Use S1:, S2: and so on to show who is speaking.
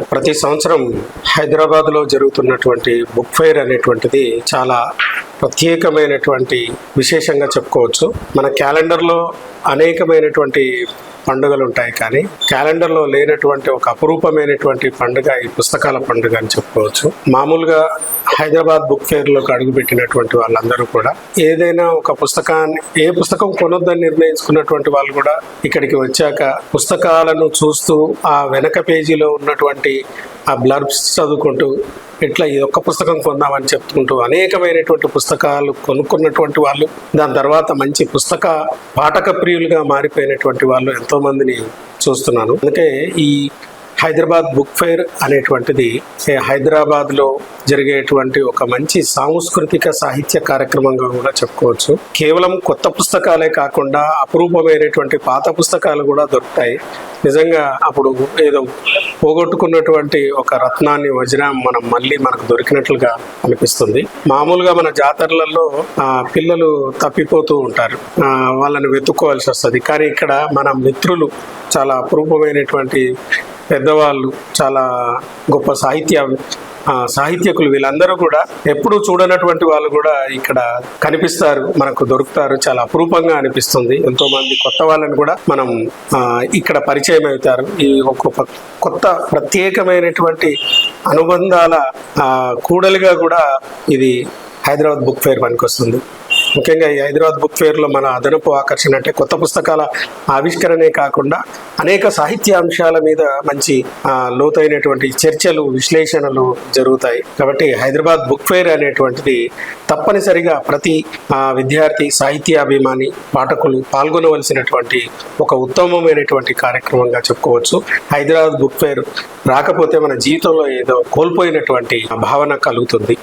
S1: ప్రతి సంవత్సరం హైదరాబాద్లో జరుగుతున్నటువంటి బుక్ ఫైర్ అనేటువంటిది చాలా ప్రత్యేకమైనటువంటి విశేషంగా చెప్పుకోవచ్చు. మన క్యాలెండర్లో అనేకమైనటువంటి పండుగలు ఉంటాయి కానీ క్యాలెండర్లో లేనటువంటి ఒక అపురూపమైనటువంటి పండుగ ఈ పుస్తకాల పండుగ అని చెప్పుకోవచ్చు. మామూలుగా హైదరాబాద్ బుక్ ఫేర్లోకి అడుగుపెట్టినటువంటి వాళ్ళందరూ కూడా ఏదైనా ఒక పుస్తకాన్ని ఏ పుస్తకం కొనొద్దని నిర్ణయించుకున్నటువంటి వాళ్ళు కూడా ఇక్కడికి వచ్చాక పుస్తకాలను చూస్తూ ఆ వెనక పేజీలో ఉన్నటువంటి ఆ బ్లర్బ్స్ చదువుకుంటూ ఇట్లా ఈ ఒక్క పుస్తకం కొందామని చెప్పుకుంటూ అనేకమైనటువంటి పుస్తకాలు కొనుక్కున్నటువంటి వాళ్ళు దాని తర్వాత మంచి పుస్తక పాఠక ప్రియులుగా మారిపోయినటువంటి వాళ్ళు ఎంతో మందిని చూస్తున్నాను. అందుకే ఈ హైదరాబాద్ బుక్ ఫెయిర్ అనేటువంటిది హైదరాబాద్లో జరిగేటువంటి ఒక మంచి సాంస్కృతిక సాహిత్య కార్యక్రమంగా కూడా చెప్పుకోవచ్చు. కేవలం కొత్త పుస్తకాలే కాకుండా అపురూపమైనటువంటి పాత పుస్తకాలు కూడా దొరుకుతాయి. నిజంగా అప్పుడు ఏదో పోగొట్టుకున్నటువంటి ఒక రత్నాన్ని వజ్రం మనం మళ్ళీ మనకు దొరికినట్లుగా అనిపిస్తుంది. మామూలుగా మన జాతరలలో పిల్లలు తప్పిపోతూ ఉంటారు. వాళ్ళని వెతుక్కోవాల్సి వస్తుంది. కానీ ఇక్కడ మన మిత్రులు చాలా అపురూపమైనటువంటి పెద్దవాళ్ళు చాలా గొప్ప సాహిత్య సాహిత్యకులు వీళ్ళందరూ కూడా ఎప్పుడు చూడనటువంటి వాళ్ళు కూడా ఇక్కడ కనిపిస్తారు మనకు దొరుకుతారు. చాలా అపురూపంగా అనిపిస్తుంది. ఎంతో మంది కొత్త వాళ్ళని కూడా మనం ఇక్కడ పరిచయం అవుతారు. ఈ ఒక్కొక్క కొత్త ప్రత్యేకమైనటువంటి అనుబంధాల కూడలిగా కూడా ఇది హైదరాబాద్ బుక్ ఫెయిర్ పనికొస్తుంది. ముఖ్యంగా ఈ హైదరాబాద్ బుక్ ఫెయిర్లో మన అదనపు ఆకర్షణ అంటే కొత్త పుస్తకాల ఆవిష్కరణే కాకుండా అనేక సాహిత్య అంశాల మీద మంచి లోతైనటువంటి చర్చలు విశ్లేషణలు జరుగుతాయి. కాబట్టి హైదరాబాద్ బుక్ ఫెయిర్ అనేటువంటిది తప్పనిసరిగా ప్రతి విద్యార్థి సాహిత్యాభిమాని పాఠకులు పాల్గొనవలసినటువంటి ఒక ఉత్తమమైనటువంటి కార్యక్రమంగా చెప్పుకోవచ్చు. హైదరాబాద్ బుక్ ఫెయిర్ రాకపోతే మన జీవితంలో ఏదో కోల్పోయినటువంటి భావన కలుగుతుంది.